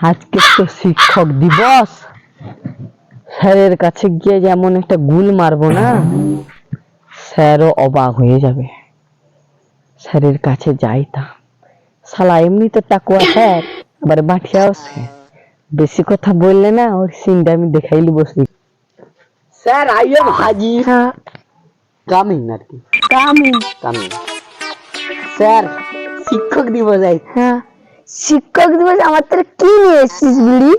আজকে তো শিক্ষক দিবস। স্যারের কাছে গিয়ে যেমন একটা গুল মারবো না স্যারও অবাক হয়ে যাবে। স্যারের কাছে যাই তা শালা এমনি তো টাকুয়া স্যার আবার বাঠিয়াও স্যার বেশি কথা বললে না ওর সিনটা আমি দেখাইলি বসি স্যার আই এম হাজি হ্যাঁ। কামিং আর কি। কামিন। কামিং স্যার শিক্ষক দিবস আই। হ্যাঁ। শিক্ষক দিবস আমার তোর কি নিয়ে এসছিস বিড়ি?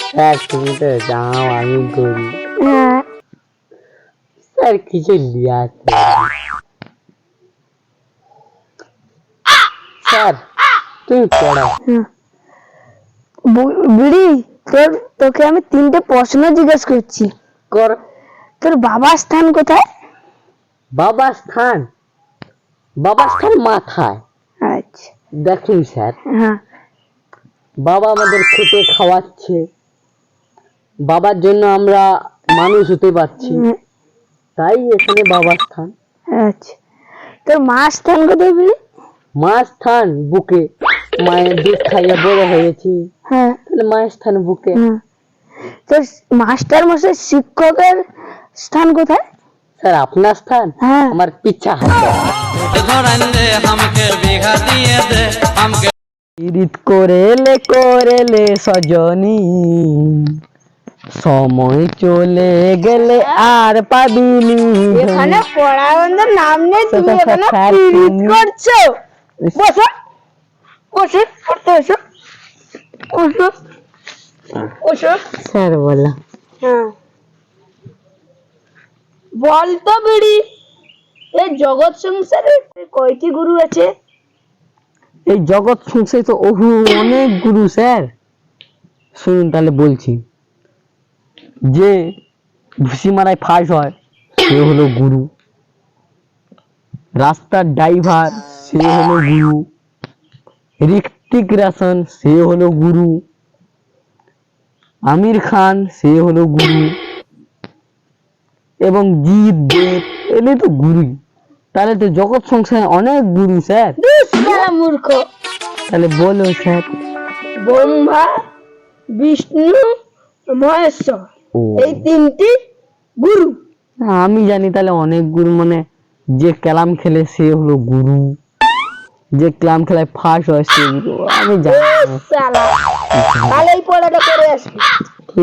স্যার তুমি তো যাও আমি করি হ্যাঁ। স্যার কিছু স্যার তুমি পড়াও। বিড়ি তোর তোকে আমি তিনটে প্রশ্ন জিজ্ঞেস করছি। কর। তোর বাবার স্থান কোথায়? বাবা স্থান? বাবা স্থান মাথায়। দেখুন স্যার হ্যাঁ। বাবা আমাদের খেতে খাওয়াচ্ছে। বাবার জন্য আমরা মানুষ হতে পারছি। তাই এখানে বাবা স্থান। আচ্ছা। তোর মা স্থান কোথায় বিড়ি মা স্থান বুকে। মায়ের দুধ খাইয়ে বড় হয়েছি। হ্যাঁ। তাহলে মায়ের স্থান বুকে। তোর মাস্টার মশাই শিক্ষকের স্থান কোথায়? স্যার আপনার স্থান? হ্যাঁ। আমার পিছা ইরিত করেলে করেলে সজনী। সময় চলে গেলে আর পাবি পাবিনি। এখানে পড়াবন্ধের নাম নেই তুমি এখানে পীড়িত করছ। বসো। বসে পড়তে এসো বসো। বসো। স্যার বললাম হ্যাঁ। বল তো বিড়ি এই জগৎ সংসারে কয়টি গুরু আছে? এই জগৎ সংসারে তো ওহু অনেক গুরু, স্যার। শুনুন তাহলে বলছি। যে ভুসি মারায় ফাঁস হয়, সে হলো গুরু। রাস্তার ড্রাইভার, সে হলো গুরু। ঋত্বিক রোশন সে হলো গুরু। আমির খান, সে হলো গুরু। এবং জিৎ দেব এলে তো গুরুই তাহলে তো জগৎ সংসারে অনেক গুরু স্যার। মূর্খ। তাহলে বলো স্যার। ব্রহ্মা বিষ্ণু মহেশ্বর এই তিনটি গুরু। আমি জানি তাহলে অনেক গুরু মানে যে ক্যালাম খেলে সে হলো গুরু। যে ক্যালাম খেলায় ফার্স্ট হয় সে গুরু। আমি জানি তাহলে এই পড়াটা করে আসবি।